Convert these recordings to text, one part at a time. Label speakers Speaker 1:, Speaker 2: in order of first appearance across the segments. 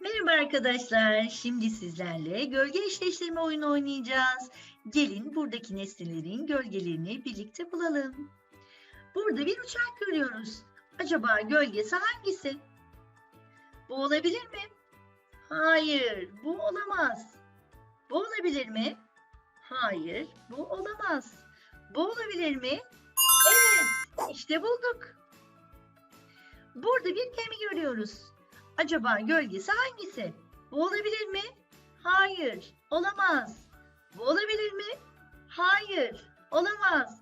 Speaker 1: Merhaba arkadaşlar. Şimdi sizlerle gölge eşleştirme oyunu oynayacağız. Gelin buradaki nesnelerin gölgelerini birlikte bulalım. Burada bir uçak görüyoruz. Acaba gölgesi hangisi? Bu olabilir mi? Hayır, bu olamaz. Bu olabilir mi? Hayır, bu olamaz. Bu olabilir mi? Evet, işte bulduk. Burada bir gemi görüyoruz. Acaba gölgesi hangisi? Bu olabilir mi? Hayır, olamaz. Bu olabilir mi? Hayır, olamaz.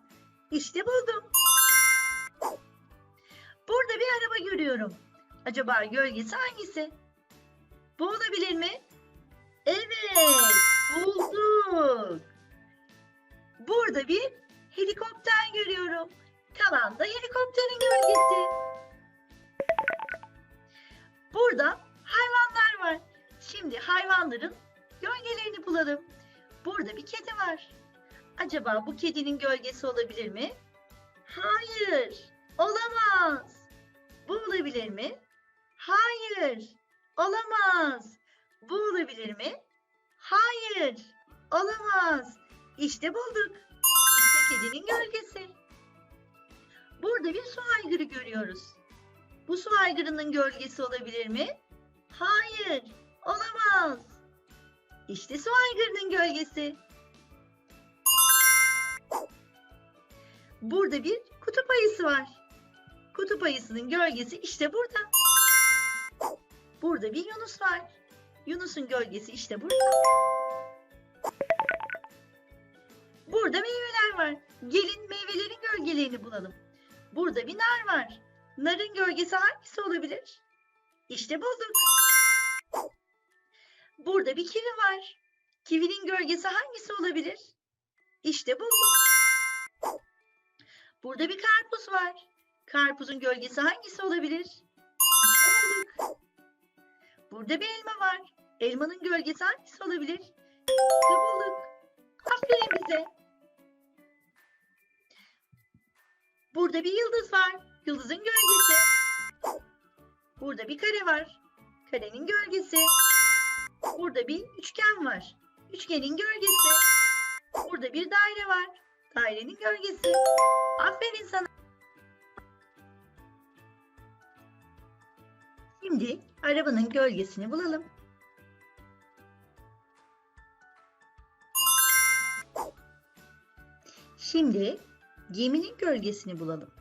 Speaker 1: İşte buldum. Burada bir araba görüyorum. Acaba gölgesi hangisi? Bu olabilir mi? Evet, bulduk. Burada bir helikopter görüyorum. Kalan da helikopterin gölgesi. Burada hayvanlar var. Şimdi hayvanların gölgelerini bulalım. Burada bir kedi var. Acaba bu kedinin gölgesi olabilir mi? Hayır, olamaz. Bu olabilir mi? Hayır, olamaz. Bu olabilir mi? Hayır, olamaz. İşte bulduk. İşte kedinin gölgesi. Burada bir su aygırı görüyoruz. Bu su aygırının gölgesi olabilir mi? Hayır, olamaz. İşte su aygırının gölgesi. Burada bir kutup ayısı var. Kutup ayısının gölgesi işte burada. Burada bir yunus var. Yunus'un gölgesi işte burada. Burada meyveler var. Gelin meyvelerin gölgelerini bulalım. Burada bir nar var. Narın gölgesi hangisi olabilir? İşte bulduk. Burada bir kivi var. Kivinin gölgesi hangisi olabilir? İşte bulduk. Burada bir karpuz var. Karpuzun gölgesi hangisi olabilir? İşte bulduk. Burada bir elma var. Elmanın gölgesi hangisi olabilir? İşte bulduk. Aferin bize. Burada bir yıldız var. Yıldızın gölgesi. Burada bir kare var. Karenin gölgesi. Burada bir üçgen var. Üçgenin gölgesi. Burada bir daire var. Dairenin gölgesi. Aferin sana. Şimdi arabanın gölgesini bulalım. Şimdi geminin gölgesini bulalım.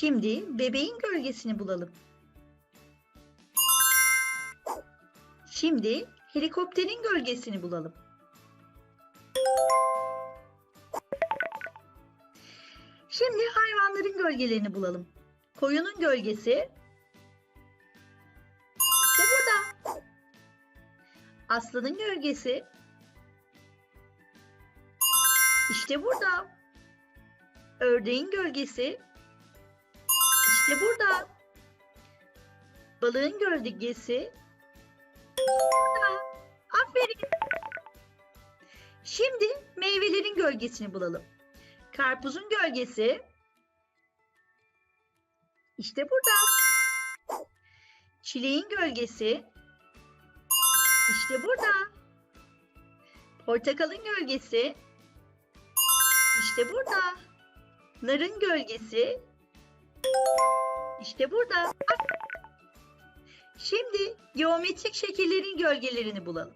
Speaker 1: Şimdi bebeğin gölgesini bulalım. Şimdi helikopterin gölgesini bulalım. Şimdi hayvanların gölgelerini bulalım. Koyunun gölgesi işte burada. Aslanın gölgesi işte burada. Ördeğin gölgesi işte burada. Balığın gölgesi burada. Aferin. Şimdi meyvelerin gölgesini bulalım. Karpuzun gölgesi işte burada. Çileğin gölgesi işte burada. Portakalın gölgesi işte burada. Narın gölgesi işte burada. Şimdi geometrik şekillerin gölgelerini bulalım.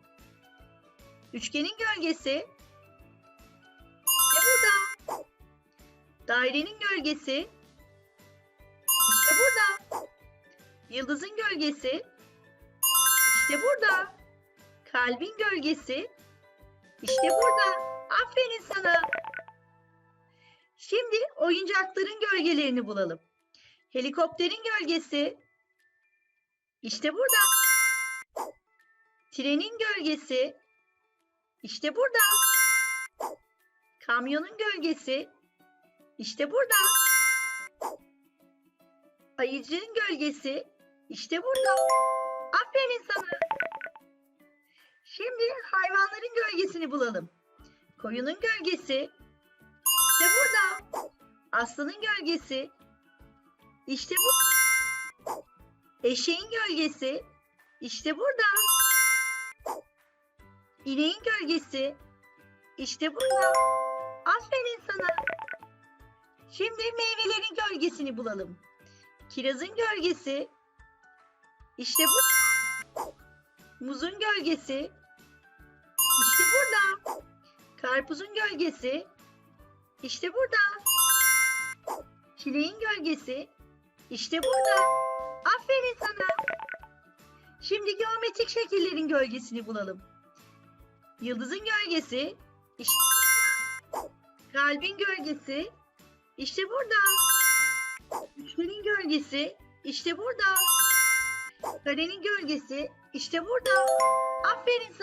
Speaker 1: Üçgenin gölgesi işte burada. Dairenin gölgesi işte burada. Yıldızın gölgesi işte burada. Kalbin gölgesi işte burada. Aferin sana. Şimdi oyuncakların gölgelerini bulalım. Helikopterin gölgesi işte burada. Trenin gölgesi işte burada. Kamyonun gölgesi işte burada. Ayıcığın gölgesi işte burada. Aferin sana. Şimdi hayvanların gölgesini bulalım. Koyunun gölgesi işte burada. Aslanın gölgesi İşte bu. Eşeğin gölgesi. İşte burada. İneğin gölgesi. İşte burada. Aferin sana. Şimdi meyvelerin gölgesini bulalım. Kirazın gölgesi. İşte bu. Muzun gölgesi. İşte burada. Karpuzun gölgesi. İşte burada. Çileğin gölgesi. İşte burada. Aferin sana. Şimdi geometrik şekillerin gölgesini bulalım. Yıldızın gölgesi. İşte. Kalbin gölgesi. İşte burada. Üçgenin gölgesi. İşte burada. Karenin gölgesi. İşte burada. Aferin sana.